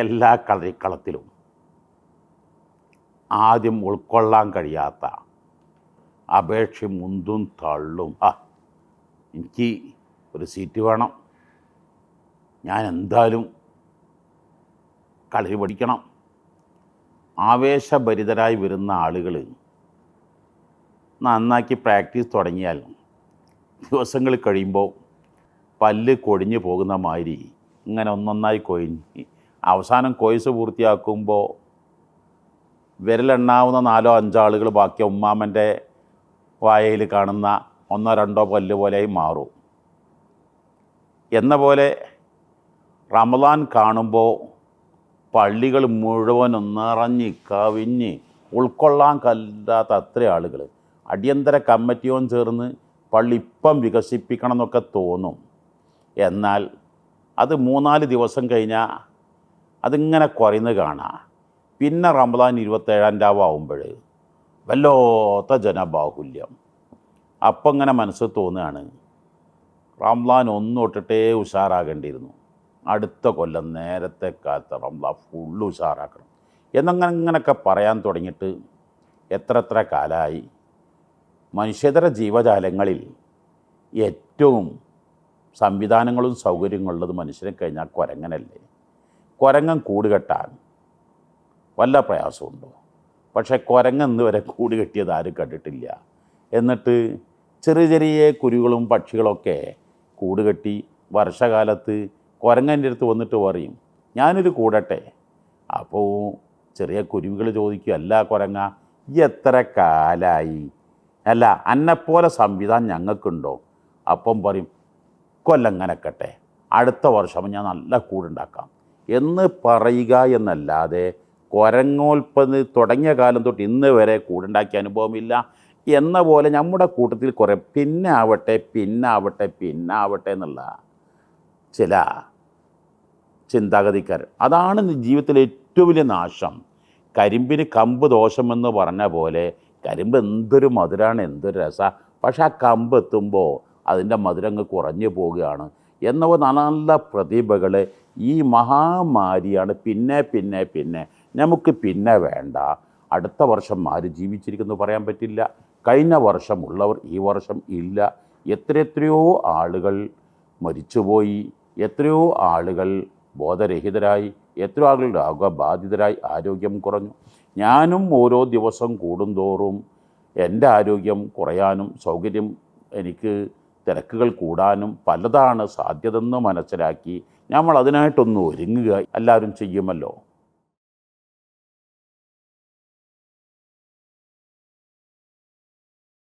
എല്ലാ കളിക്കളത്തിലും ആദ്യം ഉൾക്കൊള്ളാൻ കഴിയാത്ത അപേക്ഷ മുന്തും തള്ളും. ആ എനിക്ക് ഒരു സീറ്റ് വേണം. ഞാൻ എന്തായാലും കളി പഠിക്കണം. ആവേശഭരിതരായി വരുന്ന ആളുകൾ നന്നാക്കി പ്രാക്ടീസ് തുടങ്ങിയാൽ ദിവസങ്ങൾ കഴിയുമ്പോൾ പല്ല് കൊഴിഞ്ഞു പോകുന്ന മാതിരി ഇങ്ങനെ ഒന്നൊന്നായി കൊഴിഞ്ഞ് അവസാനം കോഴ്സ് പൂർത്തിയാക്കുമ്പോൾ വിരലെണ്ണാവുന്ന നാലോ അഞ്ചോ ആളുകൾ ബാക്കി ഉമ്മാമന്റെ വായയിൽ കാണുന്ന ഒന്നോ രണ്ടോ പല്ല് പോലെയായി മാറും. എന്ന പോലെ റമദാൻ കാണുമ്പോൾ പള്ളികൾ മുഴുവൻ നിറഞ്ഞ് കവിഞ്ഞ് ഉൾക്കൊള്ളാൻ കല്ലാത്ത അത്ര ആളുകൾ അടിയന്തര കമ്മിറ്റിയോം ചേർന്ന് പള്ളി ഇപ്പം വികസിപ്പിക്കണം എന്നൊക്കെ തോന്നും. എന്നാൽ അത് മൂന്നാൽ ദിവസം കഴിഞ്ഞാൽ അതിങ്ങനെ കുറയുന്നത് കാണാം. പിന്നെ റമദാൻ ഇരുപത്തേഴാം രാവാകുമ്പോൾ വല്ലാത്ത ജനബാഹുല്യം. അപ്പം ഇങ്ങനെ മനസ്സ് തോന്നുകയാണ്. റംലാൻ ഒന്നും തൊട്ടിട്ടേ ഉഷാറാകേണ്ടിയിരുന്നു. അടുത്ത കൊല്ലം നേരത്തെ കാലത്ത് റംലാൻ ഫുള്ള് ഉഷാറാക്കണം. എന്നങ്ങനെ ഇങ്ങനെയൊക്കെ പറയാൻ തുടങ്ങിയിട്ട് എത്ര എത്ര കാലമായി. മനുഷ്യതര ജീവജാലങ്ങളിൽ ഏറ്റവും സംവിധാനങ്ങളും സൗകര്യങ്ങളുള്ളത് മനുഷ്യനെ കഴിഞ്ഞാൽ കുരങ്ങനല്ലേ. കുരങ്ങൻ കൂട് കെട്ടാൻ വല്ല പ്രയാസമുണ്ടോ? പക്ഷേ കുരങ്ങ് ഇന്ന് വരെ കൂട് കെട്ടിയത് ആരും കണ്ടിട്ടില്ല. എന്നിട്ട് ചെറിയ ചെറിയ കുരുകളും പക്ഷികളൊക്കെ കൂട് കെട്ടി വർഷകാലത്ത് കുരങ്ങന്റെ അടുത്ത് വന്നിട്ട് പറയും ഞാനൊരു കൂടട്ടെ. അപ്പോൾ ചെറിയ കുരുവികൾ ചോദിക്കും അല്ല കുരങ്ങ ഈ എത്ര കാലായി? അല്ല അന്നെപ്പോലെ സംവിധാനം ഞങ്ങൾക്കുണ്ടോ? അപ്പം പറയും കൊല്ലങ്ങനക്കട്ടെ അടുത്ത വർഷം ഞാൻ നല്ല കൂടുണ്ടാക്കാം. എന്ന് പറയുക എന്നല്ലാതെ കുരങ്ങോൽപ്പത് തുടങ്ങിയ കാലം തൊട്ട് ഇന്ന് വരെ കൂടുണ്ടാക്കിയ അനുഭവമില്ല. എന്ന പോലെ നമ്മുടെ കൂട്ടത്തിൽ കുറേ പിന്നെ ആവട്ടെ പിന്നാവട്ടെ പിന്നാവട്ടെ എന്നുള്ള ചില ചിന്താഗതിക്കാർ. അതാണ് ജീവിതത്തിലെ ഏറ്റവും വലിയ നാശം. കരിമ്പിന് കമ്പ് ദോഷമെന്ന് പറഞ്ഞ പോലെ കരിമ്പ് എന്തൊരു മധുരമാണ് എന്തൊരു രസമാണ് പക്ഷേ ആ കമ്പ് എത്തുമ്പോൾ അതിന്റെ മധുരങ്ങ് കുറഞ്ഞു പോവുകയാണ്. എന്ന പോലെ നല്ല പ്രതിഭകൾ ഈ മഹാമാരിയാണ് പിന്നെ പിന്നെ പിന്നെ. നമുക്ക് പിന്നെ വേണ്ട. അടുത്ത വർഷം ആര് ജീവിച്ചിരിക്കുന്നു പറയാൻ പറ്റില്ല. കഴിഞ്ഞ വർഷം ഉള്ളവർ ഈ വർഷം ഇല്ല. എത്രയെത്രയോ ആളുകൾ മരിച്ചുപോയി. എത്രയോ ആളുകൾ ബോധരഹിതരായി. എത്രയോ ആളുകൾ രോഗബാധിതരായി. ആരോഗ്യം കുറഞ്ഞു. ഞാനും ഓരോ ദിവസം കൂടുന്തോറും എന്റെ ആരോഗ്യം കുറയാനും സൗകര്യം എനിക്ക് തിരക്കുകൾ കൂടാനും പലതാണ് സാധ്യതെന്ന് മനസ്സിലാക്കി നമ്മൾ അതിനായിട്ടൊന്ന് ഒരുങ്ങുക. എല്ലാവരും ചെയ്യുമല്ലോ?